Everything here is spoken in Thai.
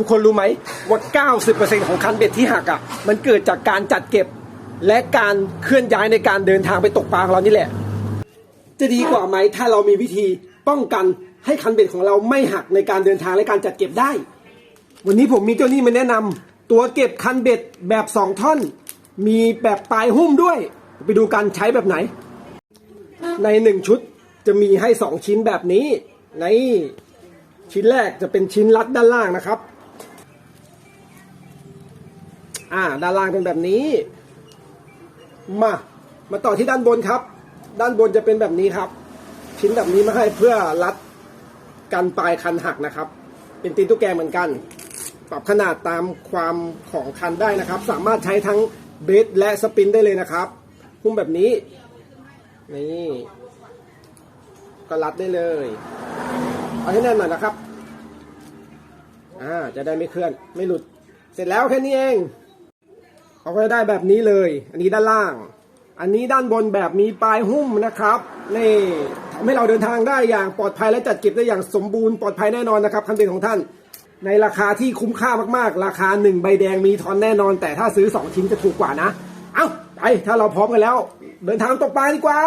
ทุกคนรู้ไหมว่า 90%ของคันเบ็ดที่หักอะ มันเกิดจากการจัดเก็บ และการเคลื่อนย้ายในการเดินทางไปตกปลาของเรานี่แหละ จะดีกว่าไหมถ้าเรามีวิธีป้องกันให้คันเบ็ดของเราไม่หักในการเดินทางและการจัดเก็บได้ วันนี้ผมมีเจ้านี่มาแนะนำตัวเก็บคันเบ็ดแบบสองท่อน มีแบบปลายหุ้มด้วย ไปดูกันใช้แบบไหน ในหนึ่งชุดจะมีให้สองชิ้นแบบนี้ในชิ้นแรกจะเป็นชิ้นรัดด้านล่างนะครับ อ่า ด้านล่างเป็นแบบนี้ มา มาต่อที่ด้านบนครับ ด้านบนจะเป็นแบบนี้ครับ ชิ้นแบบนี้มาให้เพื่อรัดกันปลายคันหักนะครับ เป็นตีนตุ๊กแกเหมือนกัน ปรับขนาดตามความของคันได้นะครับ สามารถใช้ทั้งเบสและสปินได้เลยนะครับหุ้มแบบนี้ นี่ก็รัดได้เลย เอาให้แน่นหน่อยนะครับ อ่า จะได้ไม่เคลื่อน ไม่หลุด เสร็จแล้วแค่นี้เอง เอาไว้ได้แบบนี้เลย อันนี้ด้านล่าง อันนี้ด้านบนแบบมีปลายหุ้มนะครับนี่ทำให้เราเดินทางได้อย่างปลอดภัยและจัดเก็บได้อย่างสมบูรณ์ปลอดภัยแน่นอนนะครับคันเบ็ดของท่าน ในราคาที่คุ้มค่ามากๆ ราคาหนึ่งใบแดงมีทอนแน่นอน แต่ถ้าซื้อสองชิ้นจะถูกกว่านะ เอ้าไปถ้าเราพร้อมกันแล้ว เดินทางตกปลาดีกว่า